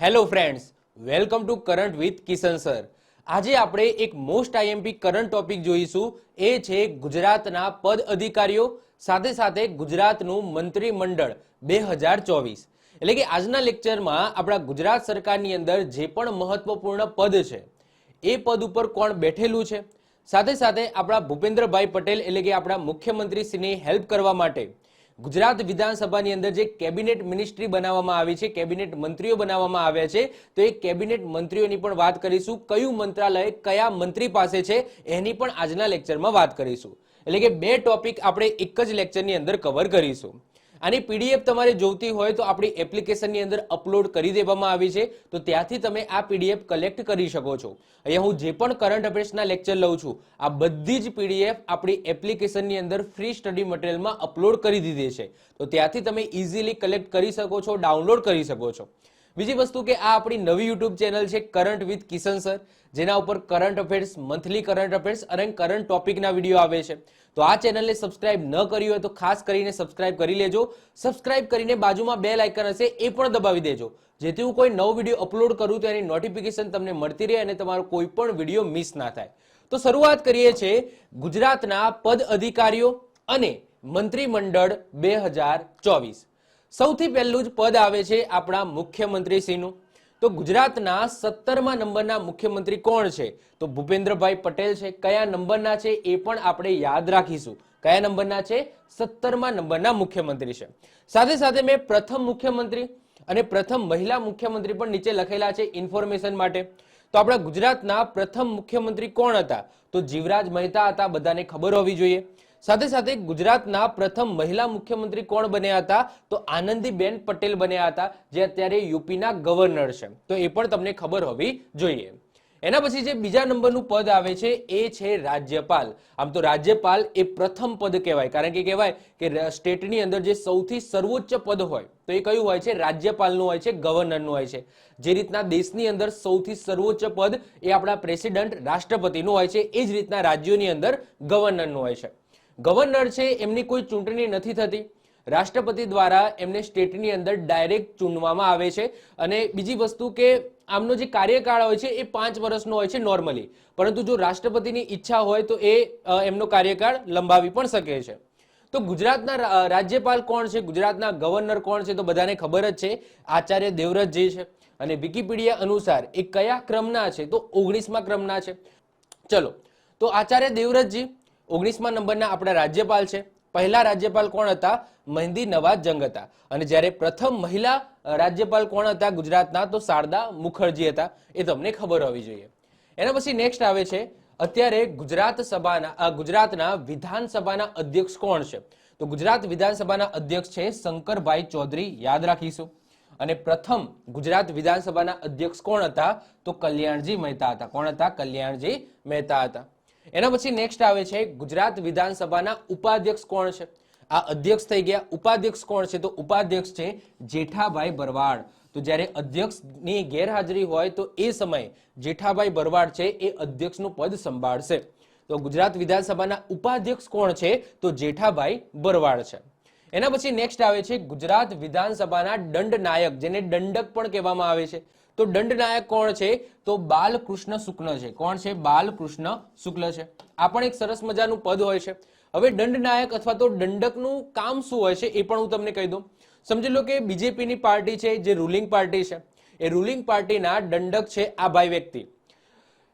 Hello friends welcome to current with Kishan sir આજે આપણે એક મોસ્ટ આઈએમપી કરંટ ટોપિક જોઈશું. એ છે ગુજરાતના પદ અધિકારીઓ, સાથે સાથે ગુજરાતનું મંત્રીમંડળ બે હજાર ચોવીસ. એટલે કે આજના લેક્ચરમાં આપણા ગુજરાત સરકારની અંદર જે પણ મહત્વપૂર્ણ પદ છે, એ પદ ઉપર કોણ બેઠેલું છે? સાથે સાથે આપણા ભૂપેન્દ્રભાઈ પટેલ એટલે કે આપણા મુખ્યમંત્રીશ્રીની હેલ્પ કરવા માટે ગુજરાત વિધાનસભાની અંદર જે કેબિનેટ મિનિસ્ટ્રી બનાવવામાં આવી છે, કેબિનેટ મંત્રીઓ બનાવવામાં આવ્યા છે, તો એ કેબિનેટ મંત્રીઓની પણ વાત કરીશું. કયું મંત્રાલય કયા મંત્રી પાસે છે, એની પણ આજના લેક્ચરમાં વાત કરીશું. એટલે કે બે ટોપિક આપણે એક જ લેક્ચરની અંદર કવર કરીશું. આની પીડીએફ તમારે જોઈતી હોય તો આપણી એપ્લિકેશનની અંદર અપલોડ કરી દેવામાં આવી છે. તો ત્યાંથી તમે આ પીડીએફ કલેક્ટ કરી શકો છો. અહીંયા હું જે પણ કરંટ અફેર્સના લેક્ચર લઉં છું, આ બધી જ પીડીએફ આપણી એપ્લિકેશનની અંદર ફ્રી સ્ટડી મટીરિયલમાં અપલોડ કરી દીધી છે. તો ત્યાંથી તમે ઇઝીલી કલેક્ટ કરી શકો છો ડાઉનલોડ કરી શકો છો. બીજી વસ્તુ કે આ આપણી નવી યુટ્યુબ ચેનલ છે કરંટ વિથ કિશન સર. જેના ઉપર current affairs monthly current affairs અને કરંટ ટોપિકના વીડિયો આવે છે. તો આ ચેનલને સબસ્ક્રાઇબ ન કરી હોય તો ખાસ કરીને સબસ્ક્રાઇબ કરી લેજો. સબસ્ક્રાઇબ કરીને બાજુમાં બે લાઇકન હશે એ પણ દબાવી દેજો. જેથી હું કોઈ નવો વીડિયો અપલોડ કરું તો એની નોટિફિકેશન તમને મળતી રહે અને તમારો કોઈ પણ વીડિયો મિસ ના થાય. તો શરૂઆત કરીએ છીએ ગુજરાતના પદ અધિકારીઓ અને મંત્રીમંડળ બે સૌથી પહેલું જ પદ આવે છે આપણા મુખ્યમંત્રીશ્રીનું. તો ગુજરાતના સત્તરમા નંબરના મુખ્યમંત્રી કોણ છે? તો ભૂપેન્દ્રભાઈ પટેલ છે. કયા નંબરના છે એ પણ આપણે યાદ રાખીશું. કયા નંબરના છે? સત્તરમા નંબરના મુખ્યમંત્રી છે. સાથે સાથે મેં પ્રથમ મુખ્યમંત્રી અને પ્રથમ મહિલા મુખ્યમંત્રી પણ નીચે લખેલા છે ઇન્ફોર્મેશન માટે. તો આપણા ગુજરાતના પ્રથમ મુખ્યમંત્રી કોણ હતા? તો જીવરાજ મહેતા હતા. બધાને ખબર હોવી જોઈએ. સાથે સાથે ગુજરાતના પ્રથમ મહિલા મુખ્યમંત્રી કોણ બન્યા હતા? તો આનંદીબેન પટેલ બન્યા હતા, જે અત્યારે યુપીના ગવર્નર છે. તો એ પણ તમને ખબર હોવી જોઈએ. એના પછી જે બીજા નંબરનું પદ આવે છે, એ છે રાજ્યપાલ. આમ તો રાજ્યપાલ એ પ્રથમ પદ કહેવાય. કારણ કે કહેવાય કે સ્ટેટની અંદર જે સૌથી સર્વોચ્ચ પદ હોય, તો એ કયું હોય છે? રાજ્યપાલનું હોય છે, ગવર્નરનું હોય છે. જે રીતના દેશની અંદર સૌથી સર્વોચ્ચ પદ એ આપણા પ્રેસિડન્ટ, રાષ્ટ્રપતિનું હોય છે, એ જ રીતના રાજ્યોની અંદર ગવર્નરનું હોય છે. ગવર્નર છે, એમની કોઈ ચૂંટણી નથી થતી. રાષ્ટ્રપતિ દ્વારા એમને સ્ટેટની અંદર ડાયરેક્ટ ચૂંટવામાં આવે છે. અને બીજી વસ્તુ કે આમનો જે કાર્યકાળ હોય છે, એ પાંચ વર્ષનો હોય છે નોર્મલી પરંતુ જો રાષ્ટ્રપતિની ઈચ્છા હોય તો એ એમનો કાર્યકાળ લંબાવી પણ શકે છે. તો ગુજરાતના રાજ્યપાલ કોણ છે, ગુજરાતના ગવર્નર કોણ છે તો બધાને ખબર જ છે, આચાર્ય દેવવ્રતજી છે. અને વિકીપીડિયા અનુસાર એ કયા ક્રમના છે તો ઓગણીસમાં ક્રમના છે. ચલો, તો આચાર્ય દેવવ્રતજી ઓગણીસમા નંબરના આપણા રાજ્યપાલ છે. પહેલા રાજ્યપાલ કોણ હતા? મહેંદી નવાજ જંગ હતા. અને જ્યારે પ્રથમ મહિલા રાજ્યપાલ કોણ હતા ગુજરાતના? તો શારદા મુખર્જી હતા. એ તમને ખબર હોવી જોઈએ. એના પછી નેક્સ્ટ આવે છે, અત્યારે ગુજરાત સભાના ગુજરાતના વિધાનસભાના અધ્યક્ષ કોણ છે? તો ગુજરાત વિધાનસભાના અધ્યક્ષ છે શંકરભાઈ ચૌધરી, યાદ રાખીશું. અને પ્રથમ ગુજરાત વિધાનસભાના અધ્યક્ષ કોણ હતા? તો કલ્યાણજી મહેતા હતા. કોણ હતા? કલ્યાણજી મહેતા હતા. એના પછી નેક્સ્ટ આવે છે ગુજરાત વિધાનસભાના ઉપાધ્યક્ષ કોણ છે? આ અધ્યક્ષ થઈ ગયા ઉપાધ્યક્ષ કોણ છે? તો ઉપાધ્યક્ષ છે જેઠાભાઈ ભરવાડ તો જ્યારે અધ્યક્ષની ગેરહાજરી હોય તો એ સમયે જેઠાભાઈ ભરવાડ છે એ અધ્યક્ષનું પદ સંભાળશે. તો ગુજરાત વિધાનસભાના ઉપાધ્યક્ષ કોણ છે? તો જેઠાભાઈ ભરવાડ છે. એના પછી નેક્સ્ટ આવે છે ગુજરાત વિધાનસભાના દંડનાયક જેને દંડક પણ કહેવામાં આવે છે. તો દંડનાયક કોણ છે? તો બાલકૃષ્ણ શુક્લ છે. કોણ છે? બાલકૃષ્ણ શુક્લ છે. આ પણ એક સરસ મજાનું પદ હોય છે. હવે દંડનાયક અથવા તો દંડકનું કામ શું હોય છે એ પણ હું તમને કહી દઉં. સમજી લો કે બીજેપીની પાર્ટી છે, જે રૂલિંગ પાર્ટી છે. એ રૂલિંગ પાર્ટીના દંડક છે આ ભાઈ વ્યક્તિ.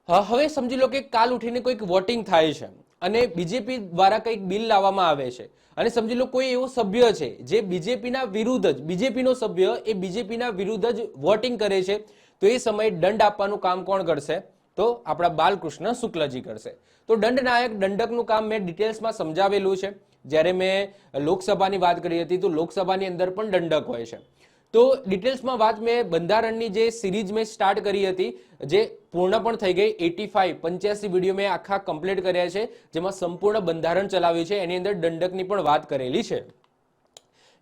હવે સમજી લો કે કાલ ઉઠીને કોઈક વોટિંગ થાય છે. અને બીજેપી દ્વારા કંઈક બિલ લાવવામાં આવે છે. અને સમજી લો કોઈ એવો સભ્ય છે, જે બીજેપીના વિરુદ્ધ જ બીજેપીનો સભ્ય એ બીજેપીના વિરુદ્ધ જ વોટિંગ કરે છે, તો એ સમયે દંડ આપવાનું કામ કોણ કરશે? તો આપણા બાલકૃષ્ણ શુક્લજી કરશે. તો દંડનાયક દંડકનું કામ મેં ડિટેલ્સમાં સમજાવેલું છે. જ્યારે મેં લોકસભાની વાત કરી હતી, તો લોકસભાની અંદર પણ દંડક હોય છે. તો ડિટેલ્સમાં વાત મેં બંધારણની જે સિરીઝ મેં સ્ટાર્ટ કરી હતી, જે પૂર્ણ પણ થઈ ગઈ, એટી ફાઈવ, પંચ્યાસી વીડિયો મેં આખા કમ્પ્લીટ કર્યા છે, જેમાં સંપૂર્ણ બંધારણ ચલાવ્યું છે, એની અંદર દંડકની પણ વાત કરેલી છે.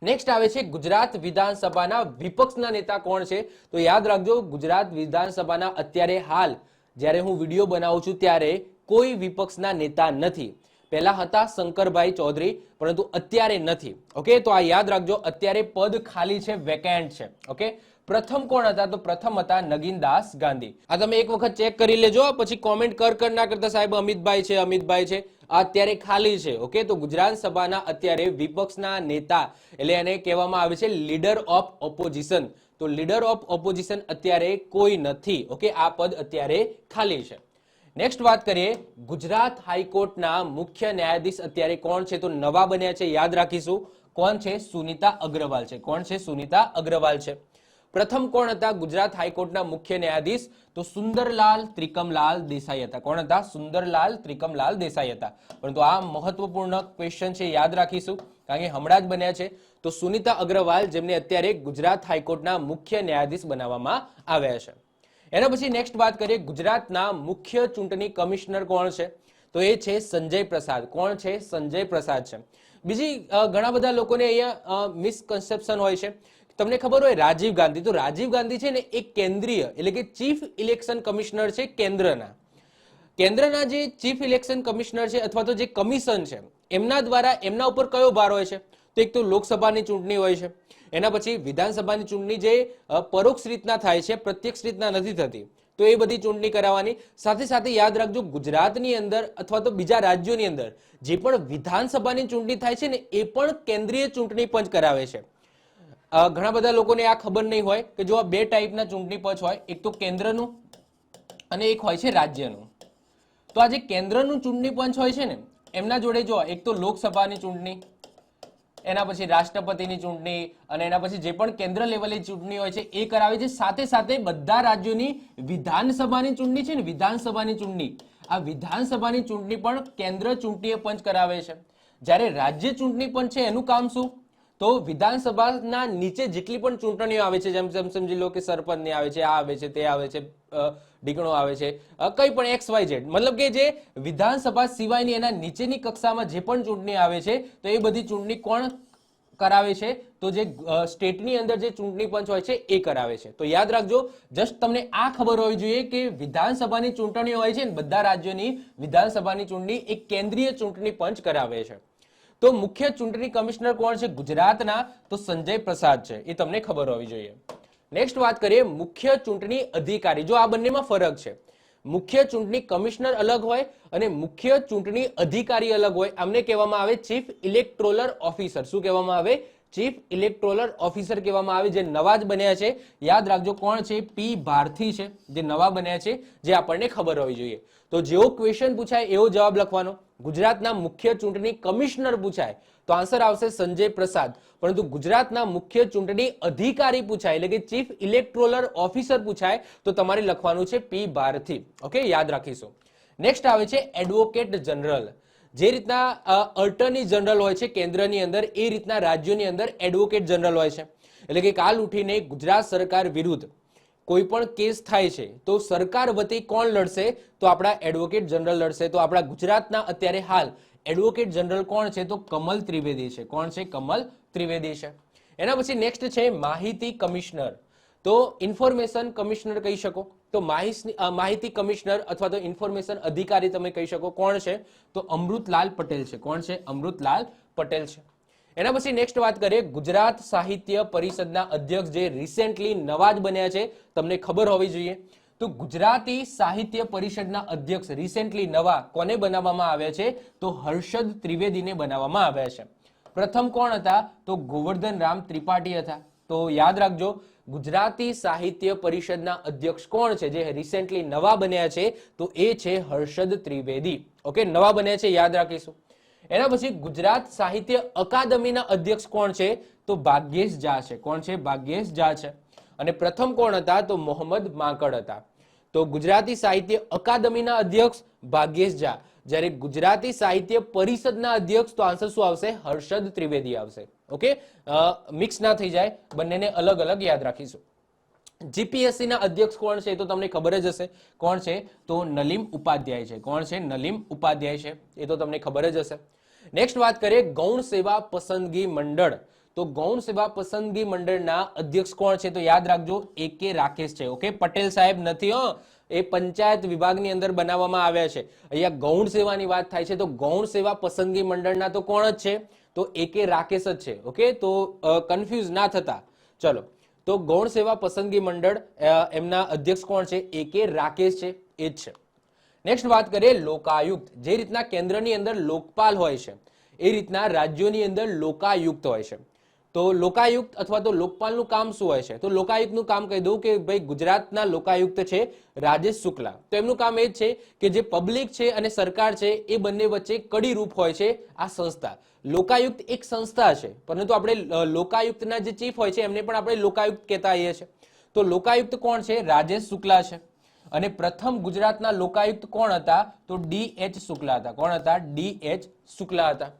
નેક્સ્ટ આવે છે ગુજરાત વિધાનસભાના વિપક્ષના નેતા કોણ છે? તો યાદ રાખજો, ગુજરાત વિધાનસભાના અત્યારે હાલ, જ્યારે હું વીડિયો બનાવું છું ત્યારે કોઈ વિપક્ષના નેતા નથી. પહેલા હતા શંકરભાઈ ચૌધરી, પરંતુ અત્યારે નથી. ઓકે તો આ યાદ રાખજો, અત્યારે પદ ખાલી છે વેકેન્ટ છે. ઓકે પ્રથમ કોણ હતા? તો પ્રથમ હતા નગીનદાસ ગાંધી. આ તમે એક વખત ચેક કરી લેજો, પછી કોમેન્ટ કર કર ના કરતા સાહેબ અમિતભાઈ છે અમિતભાઈ છે. અત્યારે ખાલી છે. ઓકે તો ગુજરાત સભાના અત્યારે વિપક્ષના નેતા, એટલે એને કહેવામાં આવે છે લીડર ઓફ ઓપોઝિશન તો લીડર ઓફ ઓપોઝિશન અત્યારે કોઈ નથી. ઓકે આ પદ અત્યારે ખાલી છે. નેક્સ્ટ વાત કરીએ, ગુજરાત હાઈકોર્ટના મુખ્ય ન્યાયાધીશ અત્યારે કોણ છે? તો નવા બન્યા છે, યાદ રાખીશું. કોણ છે? સુનિતા અગ્રવાલ છે. કોણ છે? સુનિતા અગ્રવાલ છે. પ્રથમ કોણ હતા? ગુજરાત હાઈકોર્ટના મુખ્ય ન્યાયાધીશ, તો સુંદરલાલ ત્રિકમલાલ દેસાઈ હતા. કોણ હતા? સુંદરલાલ ત્રિકમલાલ દેસાઈ હતા. પરંતુ આ મહત્વપૂર્ણ ક્વેશ્ચન છે, યાદ રાખીશું, કારણ કે હમણાં જ બન્યા છે. તો સુનિતા અગ્રવાલ, જેમને અત્યારે ગુજરાત હાઈકોર્ટના મુખ્ય ન્યાયાધીશ બનાવવામાં આવ્યા છે. એના પછી નેક્સ્ટ વાત કરીએ ગુજરાતના મુખ્ય ચૂંટણી કમિશનર કોણ છે? તો એ છે સંજય પ્રસાદ. કોણ છે? સંજય પ્રસાદ છે. બીજી ઘણા બધા લોકોને અહીંયા મિસકન્સેપ્શન હોય છે. તમને ખબર હોય રાજીવ ગાંધી. તો રાજીવ ગાંધી છે ને એ કેન્દ્રીય, એટલે કે ચીફ ઇલેક્શન કમિશનર છે કેન્દ્રના. કેન્દ્રના જે ચીફ ઇલેક્શન કમિશનર છે અથવા તો જે કમિશન છે એમના દ્વારા એમના ઉપર કયો ભાર હોય છે? તો એક તો લોકસભાની ચૂંટણી હોય છે. એના પછી વિધાનસભાની ચૂંટણી જે પરોક્ષ રીતના થાય છે, પ્રત્યક્ષ રીતના નથી થતી, તો એ બધી ચૂંટણી કરાવવાની. સાથે સાથે યાદ રાખજો, ગુજરાતની અંદર અથવા તો બીજા રાજ્યોની અંદર જે પણ વિધાનસભાની ચૂંટણી થાય છે ને, એ પણ કેન્દ્રીય ચૂંટણી પંચ કરાવે છે. ઘણા બધા લોકોને આ ખબર નહીં હોય કે જો આ બે ટાઈપના ચૂંટણી પંચ હોય, એક તો કેન્દ્રનું અને એક હોય છે રાજ્યનું. તો આ જે કેન્દ્રનું ચૂંટણી પંચ હોય છે ને એમના જોડે જો, એક તો લોકસભાની ચૂંટણી, એના પછી રાષ્ટ્રપતિની ચૂંટણી અને એના પછી જે પણ કેન્દ્ર લેવલે ચૂંટણી હોય છે, એ કરાવે છે. સાથે સાથે બધા રાજ્યોની વિધાનસભાની ચૂંટણી છે ને, વિધાનસભાની ચૂંટણી. આ વિધાનસભાની ચૂંટણી પણ કેન્દ્ર ચૂંટણીએ પંચ કરાવે છે. જ્યારે રાજ્ય ચૂંટણી પણ છે, એનું કામ શું? તો વિધાનસભાના નીચે જેટલી પણ ચૂંટણીઓ આવે છે, જેમ જેમ સમજી લો કે સરપંચની આવે છે, આ આવે છે, તે આવે છે ડીગણો આવે છે. કંઈ પણ એક્સ વાય ઝેડ મતલબ કે જે વિધાનસભા સિવાયની એના નીચેની કક્ષામાં જે પણ ચૂંટણી આવે છે, તો એ બધી ચૂંટણી કોણ કરાવે છે? તો જે સ્ટેટની અંદર જે ચૂંટણી પંચ હોય છે, એ કરાવે છે. તો યાદ રાખજો, જસ્ટ તમને આ ખબર હોવી જોઈએ કે વિધાનસભાની ચૂંટણીઓ હોય છે ને, બધા રાજ્યોની વિધાનસભાની ચૂંટણી એ કેન્દ્રીય ચૂંટણી પંચ કરાવે છે. તો મુખ્ય ચૂંટણી કમિશનર કોણ છે? ગુજરાતના, તો સંજય પ્રસાદ છે. એ તમને ખબર હોવી જોઈએ. નેક્સ્ટ વાત કરીએ મુખ્ય ચૂંટણી અધિકારી. જો આ બંનેમાં ફરક છે, મુખ્ય ચૂંટણી કમિશનર અલગ હોય અને મુખ્ય ચૂંટણી અધિકારી અલગ હોય, આમને કહેવામાં આવે ચીફ ઇલેક્ટ્રોલર ઓફિસર. શું કહેવામાં આવે? ચીફ ઇલેક્ટ્રોલર ઓફિસર કહેવામાં આવે, જે નવા જ બન્યા છે. યાદ રાખજો કોણ છે? પી ભારથી છે, જે નવા બન્યા છે, જે આપણને ખબર હોવી જોઈએ. તો જેવો ક્વેશ્ચન પૂછાય એવો જવાબ લખવાનો. ગુજરાતના મુખ્ય ચૂંટણી કમિશનર પૂછાય. તો આન્સર આવશે સંજય પ્રસાદ. પરંતુ ગુજરાતના મુખ્ય ચૂંટણી અધિકારી પૂછાય, એટલે કે ચીફ ઇલેક્ટ્રોલર ઓફિસર પૂછાય, તો તમારે લખવાનું છે પી ભારથી. ઓકે યાદ રાખીશું. નેક્સ્ટ આવે છે એડવોકેટ જનરલ જે રીતના અટર્ની જનરલ હોય છે કેન્દ્રની અંદર, એ રીતના રાજ્યોની અંદર એડવોકેટ જનરલ હોય છે. એટલે કે કાલ ઉઠીને ગુજરાત સરકાર વિરુદ્ધ કોઈ પણ કેસ થાય છે, તો સરકાર વતી કોણ લડશે? તો આપણા એડવોકેટ જનરલ લડશે. તો આપણા ગુજરાતના અત્યારે હાલ એડવોકેટ જનરલ કોણ છે? તો કમલ ત્રિવેદી છે. કોણ છે? કમલ ત્રિવેદી છે. એના પછી નેક્સ્ટ છે માહિતી કમિશનર. તો ઇન્ફોર્મેશન કમિશનર કહી શકો? તો માહિતી કમિશનર અથવા તો ઇન્ફોર્મેશન અધિકારી તમે કહી શકો. કોણ છે? તો અમૃતલાલ પટેલ છે. કોણ છે? અમૃતલાલ પટેલ છે. એના પછી નેક્સ્ટ વાત કરીએ ગુજરાત સાહિત્ય પરિષદના અધ્યક્ષ જે રિસેન્ટલી નવા જ બન્યા છે. તમને ખબર હોવી જોઈએ. તો ગુજરાતી સાહિત્ય પરિષદના અધ્યક્ષ રિસેન્ટલી નવા કોને બનાવવામાં આવ્યા છે? તો હર્ષદ ત્રિવેદીને બનાવવામાં આવ્યા છે. પ્રથમ કોણ હતા? તો ગોવર્ધન રામ ત્રિપાઠી હતા. તો યાદ રાખજો, ગુજરાતી સાહિત્ય પરિષદના અધ્યક્ષ કોણ છે? જે રિસેન્ટલી નવા બન્યા છે, તો એ છે હર્ષદ ત્રિવેદી. ઓકે નવા બન્યા છે, યાદ રાખીશું. એના પછી ગુજરાત સાહિત્ય અકાદમીના અધ્યક્ષ કોણ છે? તો ભાગ્યેશ ઝા છે. કોણ છે? ભાગ્યેશ ઝા છે. અને પ્રથમ કોણ હતા? તો મોહમ્મદ માંકડ હતા. તો ગુજરાતી સાહિત્ય અકાદમીના અધ્યક્ષ ભાગ્યેશ ઝા. જ્યારે ગુજરાતી સાહિત્ય પરિષદના અધ્યક્ષ તો આન્સર શું આવશે? હર્ષદ ત્રિવેદી આવશે. ઓકે મિક્સ ના થઈ જાય. બંનેને અલગ અલગ યાદ રાખીશું. જીપીએસસી ના અધ્યક્ષ કોણ છે એ તો તમને ખબર જ હશે. કોણ છે? તો નલીમ ઉપાધ્યાય છે. કોણ છે? નલીમ ઉપાધ્યાય છે. એ તો તમને ખબર જ હશે. નેક્સ્ટ વાત કરીએ ગૌણ સેવા પસંદગી મંડળ. તો ગૌણ સેવા પસંદગી મંડળના અધ્યક્ષ કોણ છે તો યાદ રાખજો, એ કે રાકેશ છે. ઓકે? પટેલ સાહેબ નથી, હો. એ પંચાયત વિભાગની અંદર બનાવવામાં આવ્યા છે. અહીંયા ગૌણ સેવાની વાત થાય છે તો ગૌણ સેવા પસંદગી મંડળના તો કોણ જ છે? તો એ કે રાકેશ જ છે. ઓકે? તો કન્ફ્યુઝ ના થતા. ચલો. તો ગૌણ સેવા પસંદગી મંડળ એમના અધ્યક્ષ કોણ છે? એ કે રાકેશ છે. એ જ છે. નેક્સ્ટ વાત કરીએ લોકાયુક્ત. જે રીતના કેન્દ્રની અંદર લોકપાલ હોય છે, એ રીતના રાજ્યોની અંદર લોકાયુક્ત હોય છે. તો લોકાયુક્ત અથવા તો લોકપાલનું કામ શું હોય છે? તો લોકાયુક્તનું કામ કહી દઉં કે ભાઈ ગુજરાતના લોકાયુક્ત છે રાજેશ શુક્લા. તો એમનું કામ એ જ છે કે જે પબ્લિક છે અને સરકાર છે એ બંને વચ્ચે કડી રૂપ હોય છે આ સંસ્થા. લોકાયુક્ત એક સંસ્થા છે, પરંતુ આપણે લોકાયુક્તના જે ચીફ હોય છે એમને પણ આપણે લોકાયુક્ત કહેતા આવીએ છીએ. તો લોકાયુક્ત કોણ છે? રાજેશ શુક્લા છે. અને પ્રથમ ગુજરાતના લોકાયુક્ત કોણ હતા? તો ડી એચ શુક્લા હતા. કોણ હતા? ડી એચ શુક્લા હતા.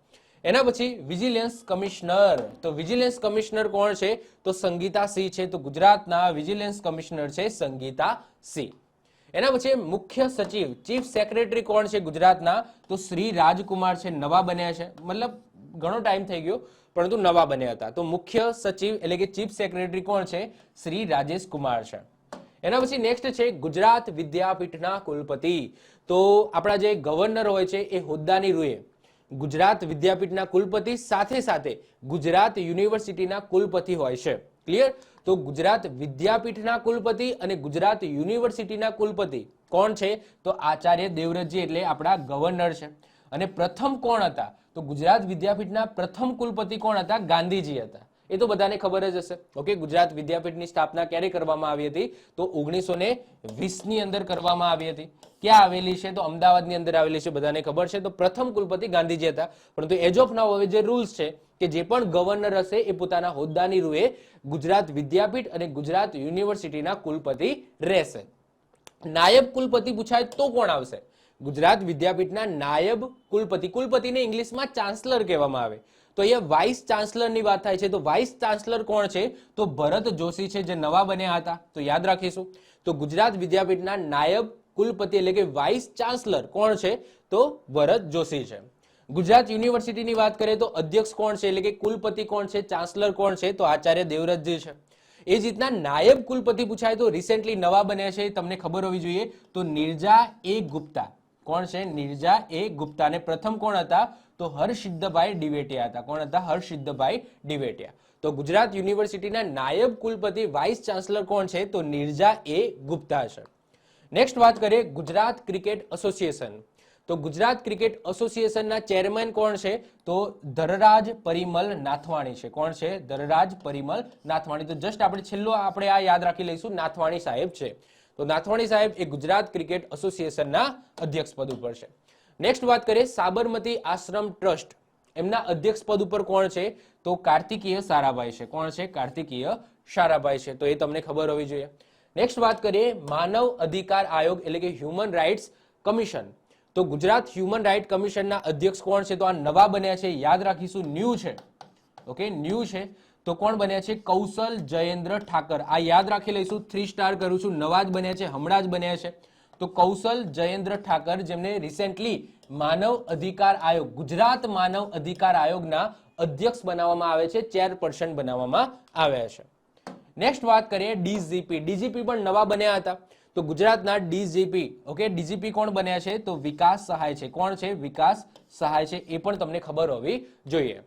એના પછી વિજિલન્સ કમિશનર. તો વિજિલન્સ કમિશનર કોણ છે? તો સંગીતા સિંહ છે. તો ગુજરાતના વિજિલન્સ કમિશનર છે સંગીતા સિંહ એના પછી મુખ્ય સચિવ, ચીફ સેક્રેટરી કોણ છે ગુજરાતના? તો શ્રી રાજકુમાર છે. નવા બન્યા છે. મતલબ ઘણો ટાઈમ થઈ ગયો, પરંતુ નવા બન્યા હતા. તો મુખ્ય સચિવ એટલે કે ચીફ સેક્રેટરી કોણ છે? શ્રી રાજેશ કુમાર છે. એના પછી નેક્સ્ટ છે ગુજરાત વિદ્યાપીઠના કુલપતિ. તો આપણા જે ગવર્નર હોય છે એ હોદ્દાની રૂએ ગુજરાત વિદ્યાપીઠના કુલપતિ સાથે સાથે ગુજરાત યુનિવર્સિટીના કુલપતિ હોય છે. ક્લિયર તો ગુજરાત વિદ્યાપીઠના કુલપતિ અને ગુજરાત યુનિવર્સિટીના કુલપતિ કોણ છે? તો આચાર્ય દેવવ્રતજી, એટલે આપણા ગવર્નર છે. અને પ્રથમ કોણ હતા? તો ગુજરાત વિદ્યાપીઠના પ્રથમ કુલપતિ કોણ હતા? ગાંધીજી હતા. એ તો બધાને ખબર જ હશે. ઓકે ગુજરાત વિદ્યાપીઠની સ્થાપના ક્યારે કરવામાં આવી હતી? તો ઓગણીસો ને ની અંદર કરવામાં આવી હતી. ક્યાં આવેલી છે? તો અમદાવાદની અંદર આવેલી છે, બધાને ખબર છે. તો પ્રથમ કુલપતિ ગાંધીજી હતા. પરંતુ એજ ઓફ નાવ હવે જે રૂલ્સ છે કે જે પણ ગવર્નર હશે એ પોતાના હોદ્દાની રૂએ ગુજરાત વિદ્યાપીઠ અને ગુજરાત યુનિવર્સિટીના કુલપતિ રહેશે. નાયબ કુલપતિ પૂછાય તો કોણ આવશે? ગુજરાત વિદ્યાપીઠના નાયબ કુલપતિ. કુલપતિને ઇંગ્લિશમાં ચાન્સલર કહેવામાં આવે. તો અહીંયા વાઇસ ચાન્સલરની વાત થાય છે. તો વાઇસ ચાન્સલર કોણ છે? તો ભરત જોશી છે, જે નવા બન્યા હતા. તો યાદ રાખીશું. તો ગુજરાત વિદ્યાપીઠના નાયબ કુલપતિ એટલે કે વાઇસ ચાન્સલર કોણ છે? તો ભરત જોશી છે. ગુજરાત યુનિવર્સિટીની વાત કરીએ તો અધ્યક્ષ કોણ છે? એટલે કે કુલપતિ કોણ છે? ચાન્સલર કોણ છે? તો આચાર્ય દેવવ્રતજી છે. એ જ રીતના નાયબ કુલપતિ પૂછાય તો રિસેન્ટલી નવા બન્યા છે. તમને ખબર હોવી જોઈએ. તો નિર્જા એ ગુપ્તા. કોણ છે? નિર્જા એ ગુપ્તા અને પ્રથમ કોણ હતા? તો હર્ષિદ્ધભાઈ ડિવેટિયા હતા. કોણ હતા? હર્ષિદ્ધભાઈ ડિવેટિયા. તો ગુજરાત યુનિવર્સિટીના નાયબ કુલપતિ, વાઇસ ચાન્સલર કોણ છે? તો નિર્જા એ ગુપ્તા છે. નેક્સ્ટ વાત કરીએ ગુજરાત ક્રિકેટ એસોસિએશન. તો ગુજરાત ક્રિકેટ એસોસિએશનના ચેરમેન કોણ છે? તો ધરરાજ પરિમલ નાથવાણી છે. કોણ છે? ધરરાજ પરિમલ નાથવાણી. તો જસ્ટ આપણે છેલ્લો આપણે આ યાદ રાખી લઈશું. નાથવાણી સાહેબ છે. તો નાથવાણી સાહેબ એ ગુજરાત ક્રિકેટ એસોસિએશનના અધ્યક્ષ પદ ઉપર છે. નેક્સ્ટ વાત કરીએ, સાબરમતી આશ્રમ ટ્રસ્ટ. એમના અધ્યક્ષ પદ ઉપર કોણ છે? તો કાર્તિકીય સારાભાઈ છે. કોણ છે? કાર્તિકીય સારાભાઈ છે. તો એ તમને ખબર હોવી જોઈએ. નેક્સ્ટ વાત કરીએ, માનવ અધિકાર આયોગ એટલે કે હ્યુમન રાઇટ્સ કમિશન તો ગુજરાત હ્યુમન રાઇટ કમિશનના અધ્યક્ષ કોણ છે? તો આ નવા બન્યા છે. યાદ રાખીશું, ન્યૂ છે. ઓકે ન્યૂ છે. તો કોણ બન્યા છે? કૌશલ જયેન્દ્ર ઠાકર. આ યાદ રાખી લઈશું થ્રી સ્ટાર કરું છું, નવા જ બન્યા છે, હમણાં જ બન્યા છે. તો કૌશલ જયેન્દ્ર ઠાકર જેમને રિસેન્ટલી માનવ અધિકાર આયોગ, ગુજરાત માનવ અધિકાર આયોગના અધ્યક્ષ બનાવવામાં આવે છે ચેરપર્સન બનાવવામાં આવ્યા છે. નેક્સ્ટ વાત કરીએ ડીજીપી ડીજીપી પણ નવા બન્યા હતા. તો ગુજરાતના ડીજીપી ઓકે ડીજીપી કોણ બન્યા છે? તો વિકાસ સહાય છે. કોણ છે? વિકાસ સહાય છે, એ પણ તમને ખબર હોવી જોઈએ.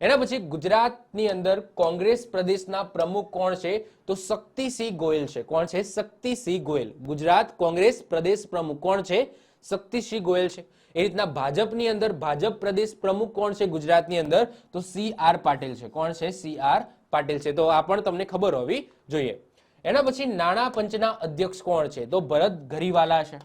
એના પછી ગુજરાતની અંદર કોંગ્રેસ પ્રદેશના પ્રમુખ કોણ છે? તો શક્તિસિંહ ગોયલ છે. કોણ છે? શક્તિસિંહ ગોયલ. ગુજરાત કોંગ્રેસ પ્રદેશ પ્રમુખ કોણ છે? શક્તિસિંહ ગોયલ છે. એ રીતના ભાજપની અંદર ભાજપ પ્રદેશ પ્રમુખ કોણ છે ગુજરાતની અંદર? તો સી આર પાટીલ છે. કોણ છે? સી આર પાટીલ છે. તો આ પણ તમને ખબર હોવી જોઈએ. એના પછી નાણાં પંચના અધ્યક્ષ કોણ છે? તો ભરત ગરીવાલા છે.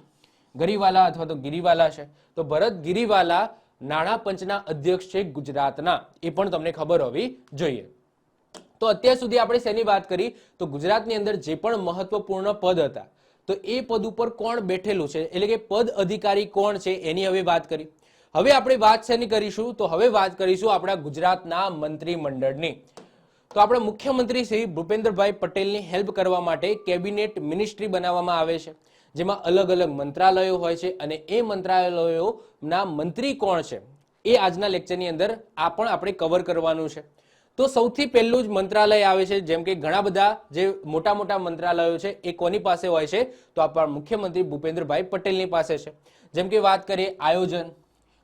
ગરીવાલા અથવા તો ગિરીવાલા છે. તો ભરત ગિરીવાલા નાણાં પંચના અધ્યક્ષ છે ગુજરાતના. એ પણ તમને ખબર હોવી જોઈએ. તો અત્યાર સુધી આપણે શેની વાત કરી? તો ગુજરાતની અંદર જે પણ મહત્વપૂર્ણ પદ હતા, તો એ પદ ઉપર કોણ બેઠેલું છે? એટલે કે પદ અધિકારી કોણ છે? એની હવે વાત કરી. હવે આપણે વાત શેની કરીશું? તો હવે વાત કરીશું આપણા ગુજરાતના મંત્રીમંડળની. તો આપણે મુખ્યમંત્રી શ્રી ભૂપેન્દ્રભાઈ પટેલની હેલ્પ કરવા માટે કેબિનેટ મિનિસ્ટ્રી બનાવવામાં આવે છે. જેમાં અલગ અલગ મંત્રાલયો હોય છે અને એ મંત્રાલયોના મંત્રી કોણ છે? એ આજના લેક્ચરની અંદર આ પણ આપણે કવર કરવાનું છે. તો સૌથી પહેલું જ મંત્રાલય આવે છે, જેમ કે ઘણા બધા જે મોટા મોટા મંત્રાલયો છે, એ કોની પાસે હોય છે? તો આપણા મુખ્યમંત્રી ભૂપેન્દ્રભાઈ પટેલની પાસે છે. જેમ કે વાત કરીએ આયોજન,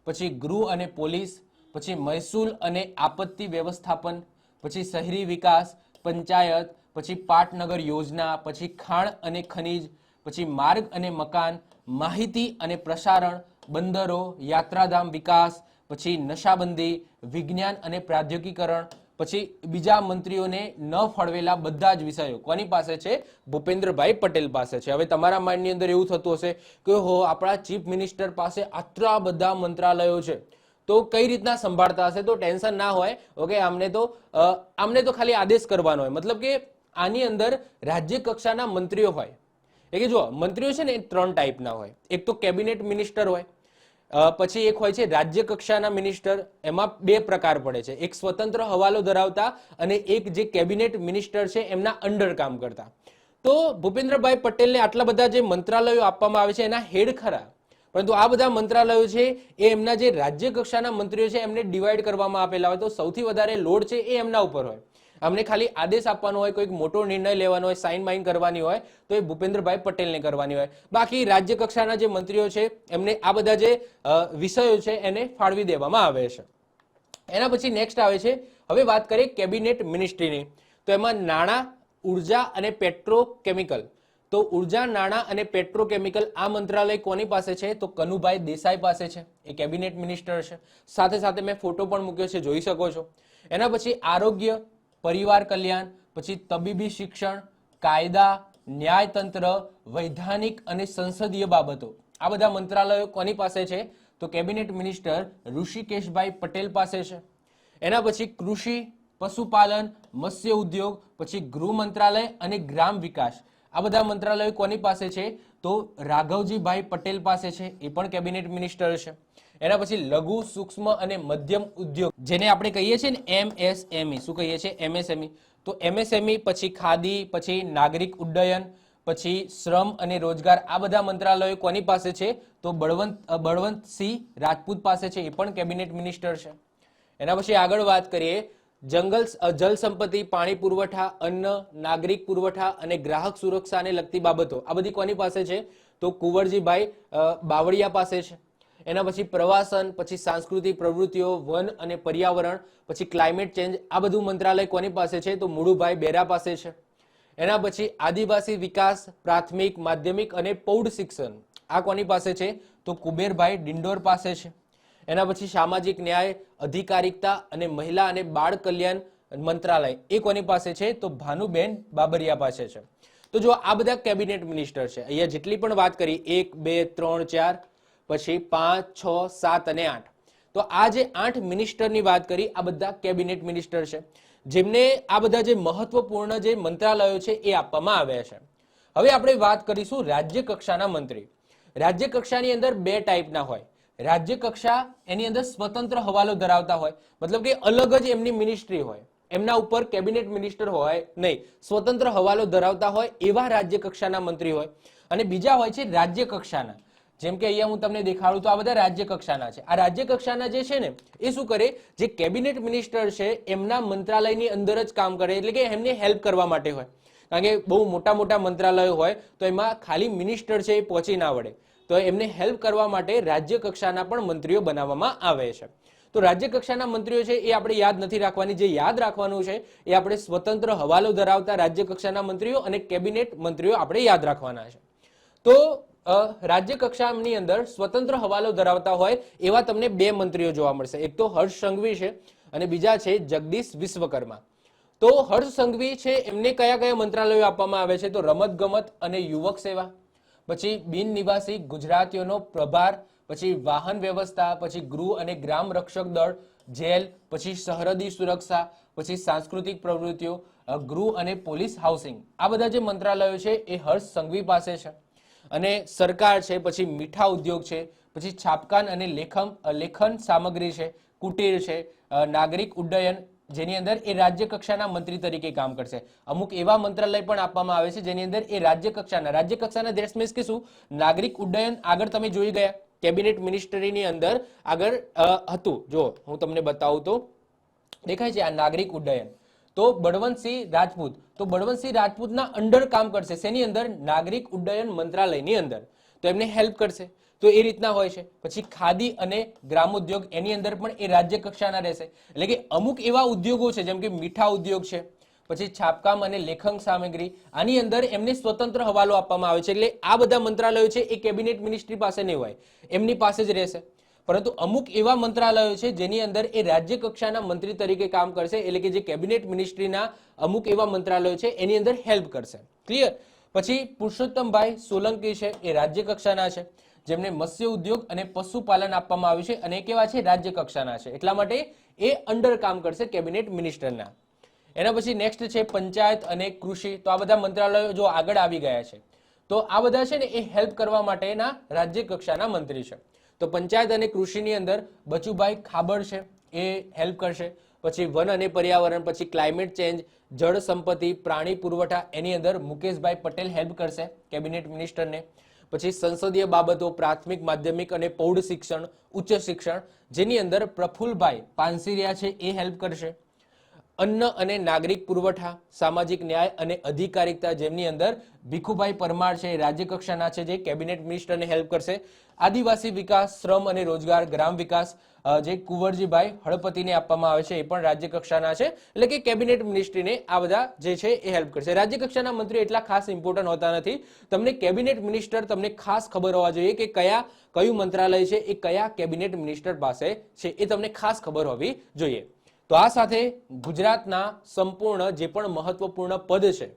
પછી ગૃહ અને પોલીસ, પછી મહેસૂલ અને આપત્તિ વ્યવસ્થાપન, પછી શહેરી વિકાસ, પંચાયત, પછી પાટનગર યોજના, પછી ખાણ અને ખનીજ પછી માર્ગ અને મકાન, માહિતી અને પ્રસારણ, બંદરો, યાત્રાધામ વિકાસ, પછી નશાબંધી, વિજ્ઞાન અને પ્રાદ્યોગિકરણ, પછી બીજા મંત્રીઓને ન ફળવેલા બધા જ વિષયો. કોની પાસે છે? ભૂપેન્દ્રભાઈ પટેલ પાસે છે. હવે તમારા માઇન્ડની અંદર એવું થતું હશે કે હો આપણા ચીફ મિનિસ્ટર પાસે આટલા બધા મંત્રાલયો છે. તો કઈ રીતના સંભાળતા હશે? તો ટેન્શન ના હોય. ઓકે, આમને તો આમને તો ખાલી આદેશ કરવાનો હોય. મતલબ કે આની અંદર રાજ્ય કક્ષાના મંત્રીઓ હોય. એટલે કે જો, મંત્રીઓ છે ને એ ત્રણ ટાઈપના હોય. એક તો કેબિનેટ મિનિસ્ટર હોય પછી એક હોય છે રાજ્ય કક્ષાના મિનિસ્ટર, એમાં બે પ્રકાર પડે છે. એક સ્વતંત્ર હવાલો ધરાવતા અને એક જે કેબિનેટ મિનિસ્ટર છે એમના અંડર કામ કરતા. તો ભૂપેન્દ્રભાઈ પટેલને આટલા બધા જે મંત્રાલયો આપવામાં આવે છે એના હેડ ખરા. પરંતુ આ બધા મંત્રાલયો છે એ એમના જે રાજ્ય કક્ષાના મંત્રીઓ છે એમને ડિવાઈડ કરવામાં આપેલા હોય. તો સૌથી વધારે લોડ છે એ એમના ઉપર હોય. અમને ખાલી આદેશ આપવાનો હોય, કોઈક મોટો નિર્ણય લેવાનો હોય સાઇન માઇન કરવાની હોય, તો એ ભૂપેન્દ્રભાઈ પટેલને કરવાની હોય. બાકી રાજ્ય કક્ષાના જે મંત્રીઓ છે, એમને આ બધા જે વિષયો છે, એને ફાળવી દેવામાં આવે છે. એના પછી નેક્સ્ટ આવે છે, હવે વાત કરીએ કેબિનેટ મિનિસ્ટ્રીની. તો એમાં નાણાં, ઊર્જા અને પેટ્રોકેમિકલ. તો ઊર્જા, નાણાં અને પેટ્રોકેમિકલ આ મંત્રાલય કોની પાસે છે? તો કનુભાઈ દેસાઈ પાસે છે. એ કેબિનેટ મિનિસ્ટર છે. સાથે સાથે મેં ફોટો પણ મૂક્યો છે, જોઈ શકો છો. એના પછી આરોગ્ય પરિવાર કલ્યાણ, પછી તબીબી શિક્ષણ, કાયદા, ન્યાયતંત્ર, વૈધાનિક અને સંસદીય બાબતો. આ બધા મંત્રાલયો કોની પાસે છે? તો કેબિનેટ મિનિસ્ટર ઋષિકેશભાઈ પટેલ પાસે છે. એના પછી કૃષિ, પશુપાલન, મત્સ્ય ઉદ્યોગ, પછી ગૃહ મંત્રાલય અને ગ્રામ વિકાસ. આ બધા મંત્રાલયો કોની પાસે છે? તો રાઘવજીભાઈ પટેલ પાસે છે. એ પણ કેબિનેટ મિનિસ્ટર છે. એના પછી લઘુ, સૂક્ષ્મ અને મધ્યમ ઉદ્યોગ. જેને આપણે કહીએ છીએ ને એમએસએમઈ શું કહીએ છીએ? એમએસએમઈ તો એમએસએમઈ પછી ખાદી, પછી નાગરિક ઉડ્ડયન, પછી શ્રમ અને રોજગાર. આ બધા મંત્રાલયો કોની પાસે છે? તો બળવંત બળવંતસિંહ રાજપૂત પાસે છે. એ પણ કેબિનેટ મિનિસ્ટર છે. એના પછી આગળ વાત કરીએ. જંગલ જલ સંપત્તિ, પાણી પુરવઠા, અન્ન, નાગરિક પુરવઠા અને ગ્રાહક સુરક્ષાને લગતી બાબતો. આ બધી કોની પાસે છે? તો કુંવરજીભાઈ બાવળિયા પાસે છે. એના પછી પ્રવાસન, પછી સાંસ્કૃતિક પ્રવૃત્તિઓ, વન અને પર્યાવરણ, પછી ક્લાઇમેટ ચેન્જ આ બધું મંત્રાલય કોની પાસે છે? તો મુળુભાઈ બેરા પાસે છે. એના પછી આદિવાસી વિકાસ, પ્રાથમિક, માધ્યમિક અને પૌઢ શિક્ષણ, આ કોની પાસે છે? તો કુબેરભાઈ ડિંડોર પાસે છે. એના પછી સામાજિક ન્યાય, અધિકારિકતા અને મહિલા અને બાળ કલ્યાણ મંત્રાલય, એ કોની પાસે છે? તો ભાનુબેન બાબરિયા પાસે છે. તો જો આ બધા કેબિનેટ મિનિસ્ટર છે, અહીંયા જેટલી પણ વાત કરી, એક, બે, ત્રણ, ચાર પછી પાંચ, છ, સાત અને આઠ. તો આ જે આઠ મિનિસ્ટરની વાત કરી, આ બધા કેબિનેટ મિનિસ્ટર છે, જેમને આ બધા જે મહત્વપૂર્ણ જે મંત્રાલયો છે એ આપવામાં આવ્યા છે. હવે આપણે વાત કરીશું રાજ્ય કક્ષાના મંત્રી. રાજ્ય કક્ષાની અંદર બે ટાઈપના હોય. રાજ્ય કક્ષા એની અંદર સ્વતંત્ર હવાલો ધરાવતા હોય, મતલબ કે અલગ જ એમની મિનિસ્ટ્રી હોય. એમના ઉપર કેબિનેટ મિનિસ્ટર હોય નહીં, સ્વતંત્ર હવાલો ધરાવતા હોય એવા રાજ્ય કક્ષાના મંત્રી હોય. અને બીજા હોય છે રાજ્ય કક્ષાના. જેમ કે અહીંયા હું તમને દેખાડું તો આ બધા રાજ્ય કક્ષાના છે. આ રાજ્ય કક્ષાના જે છે ને, એ શું કરે? જે કેબિનેટ મિનિસ્ટર છે, એમના મંત્રાલયની અંદર જ કામ કરે, એટલે કે એમને હેલ્પ કરવા માટે હોય. કારણ કે બહુ મોટા મોટા મંત્રાલયો હોય, તો એમાં ખાલી મિનિસ્ટર છે એ પહોંચી ના વળે. તો એમને હેલ્પ કરવા માટે રાજ્ય કક્ષાના પણ મંત્રીઓ બનાવવામાં આવે છે. તો રાજ્ય કક્ષાના મંત્રીઓ છે, એ આપણે યાદ નથી રાખવાની. જે યાદ રાખવાનું છે, એ આપણે સ્વતંત્ર હવાલો ધરાવતા રાજ્ય કક્ષાના મંત્રીઓ અને કેબિનેટ મંત્રીઓ આપણે યાદ રાખવાના છે. તો રાજ્ય કક્ષાની અંદર સ્વતંત્ર હવાલો ધરાવતા હોય એવા તમને બે મંત્રીઓ જોવા મળશે. એક તો હર્ષ સંઘવી છે અને બીજા છે જગદીશ વિશ્વકર્મા. તો હર્ષ સંઘવી છે, એમને કયા કયા મંત્રાલયો આપવામાં આવે છે? તો રમત ગમત અને યુવક સેવા. પછી બિન નિવાસી ગુજરાતીઓનો પ્રભાર, પછી વાહન વ્યવસ્થા, પછી ગૃહ અને ગ્રામ રક્ષક દળ, જેલ, પછી સરહદી સુરક્ષા, પછી સાંસ્કૃતિક પ્રવૃત્તિઓ ગૃહ અને પોલીસ હાઉસિંગ. આ બધા જે મંત્રાલયો છે એ હર્ષ સંઘવી પાસે છે. અને સરકાર છે, પછી મીઠા ઉદ્યોગ છે, પછી છાપકાન અને લેખન લેખન સામગ્રી છે, કુટીર છે નાગરિક ઉડ્ડયન, જેની અંદર એ રાજ્ય કક્ષાના મંત્રી તરીકે કામ કરશે. અમુક એવા મંત્રાલય પણ આપવામાં આવે છે, જેની અંદર એ રાજ્ય કક્ષાના રાજ્ય કક્ષાના દેશ મીન્સ કે શું? નાગરિક ઉડ્ડયન આગળ તમે જોઈ ગયા. કેબિનેટ મિનિસ્ટરીની અંદર આગળ હતું. જો હું તમને બતાવું તો, દેખાય છે આ નાગરિક ઉડ્ડયન. તો બળવંતસિંહ રાજપૂત, તો બળવંતસિંહ રાજપૂતના અંડર કામ કરશે. શેની અંદર? નાગરિક ઉડ્ડયન મંત્રાલયની અંદર. તો એમને હેલ્પ કરશે. તો એ રીતના હોય છે. પછી ખાદી અને ગ્રામોદ્યોગ, એની અંદર પણ એ રાજ્ય કક્ષાના રહેશે. એટલે કે અમુક એવા ઉદ્યોગો છે, જેમ કે મીઠા ઉદ્યોગ છે, પછી છાપકામ અને લેખન સામગ્રી, આની અંદર એમને સ્વતંત્ર હવાલો આપવામાં આવે છે. એટલે આ બધા મંત્રાલયો છે, એ કેબિનેટ મિનિસ્ટ્રી પાસે નહીં હોય. એમની પાસે જ રહેશે. પરંતુ અમુક એવા મંત્રાલયો છે જેની અંદર એ રાજ્ય કક્ષાના મંત્રી તરીકે કામ કરશે, એટલે કે જે કેબિનેટ મિનિસ્ટ્રીના અમુક એવા મંત્રાલયો છે, એની અંદર હેલ્પ કરશે. ક્લિયર પછી પુરુષોત્તમભાઈ સોલંકી છે, એ રાજ્ય કક્ષાના છે, જેમને મત્સ્ય ઉદ્યોગ અને પશુપાલન આપવામાં આવ્યું છે, અને કેવા છે? રાજ્ય કક્ષાના છે. એટલા માટે એ અંડર કામ કરશે કેબિનેટ મિનિસ્ટરના. એના પછી નેક્સ્ટ છે પંચાયત અને કૃષિ. તો આ બધા મંત્રાલયો જો આગળ આવી ગયા છે, તો આ બધા છે ને એ હેલ્પ કરવા માટેના રાજ્ય કક્ષાના મંત્રી છે. તો પંચાયત અને કૃષિની અંદર બચુભાઈ ખાબડ છે, એ હેલ્પ કરશે. પછી વન અને પર્યાવરણ, પછી ક્લાઇમેટ ચેન્જ જળ સંપત્તિ, પ્રાણી પુરવઠા, એની અંદર મુકેશભાઈ પટેલ હેલ્પ કરશે કેબિનેટ મિનિસ્ટરને પછી સંસદીય બાબતો, પ્રાથમિક, માધ્યમિક અને પ્રૌઢ શિક્ષણ, ઉચ્ચ શિક્ષણ, જેની અંદર પ્રફુલભાઈ પાનસીરિયા છે, એ હેલ્પ કરશે. અન્ન અને નાગરિક પુરવઠા, સામાજિક ન્યાય અને અધિકારિકતા જેમની અંદર ભીખુભાઈ પરમાર છે રાજ્ય કક્ષાના છે, જે કેબિનેટ મિનિસ્ટરને હેલ્પ કરશે. આદિવાસી વિકાસ, શ્રમ અને રોજગાર, ગ્રામ વિકાસ જે કુંવરજીભાઈ હળપતિને આપવામાં આવે છે, એ પણ રાજ્ય કક્ષાના છે. એટલે કે કેબિનેટ મિનિસ્ટ્રીને આ બધા જે છે એ હેલ્પ કરશે. રાજ્ય કક્ષાના મંત્રી એટલા ખાસ ઇમ્પોર્ટન્ટ હોતા નથી. તમને કેબિનેટ મિનિસ્ટર તમને ખાસ ખબર હોવા જોઈએ કે કયા, કયું મંત્રાલય છે, એ કયા કેબિનેટ મિનિસ્ટર પાસે છે, એ તમને ખાસ ખબર હોવી જોઈએ. તો આ સાથે ગુજરાતના સંપૂર્ણ જે પણ મહત્વપૂર્ણ પદ છે,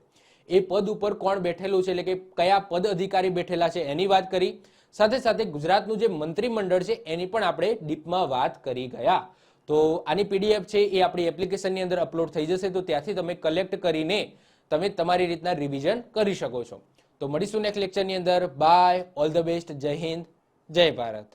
એ પદ ઉપર કોણ બેઠેલું છે? એટલે કે કયા પદ અધિકારી બેઠેલા છે? એની વાત કરી. સાથે સાથે ગુજરાતનું જે મંત્રીમંડળ છે, એની પણ આપણે ડીપમાં વાત કરી ગયા. તો આની પીડીએફ છે, એ આપણી એપ્લિકેશનની અંદર અપલોડ થઈ જશે, તો ત્યાંથી તમે કલેક્ટ કરીને તમે તમારી રીતના રિવિઝન કરી શકો છો. તો મળીશું નેક્સ્ટ લેક્ચરની અંદર. બાય ઓલ ધ બેસ્ટ જય હિન્દ જય ભારત.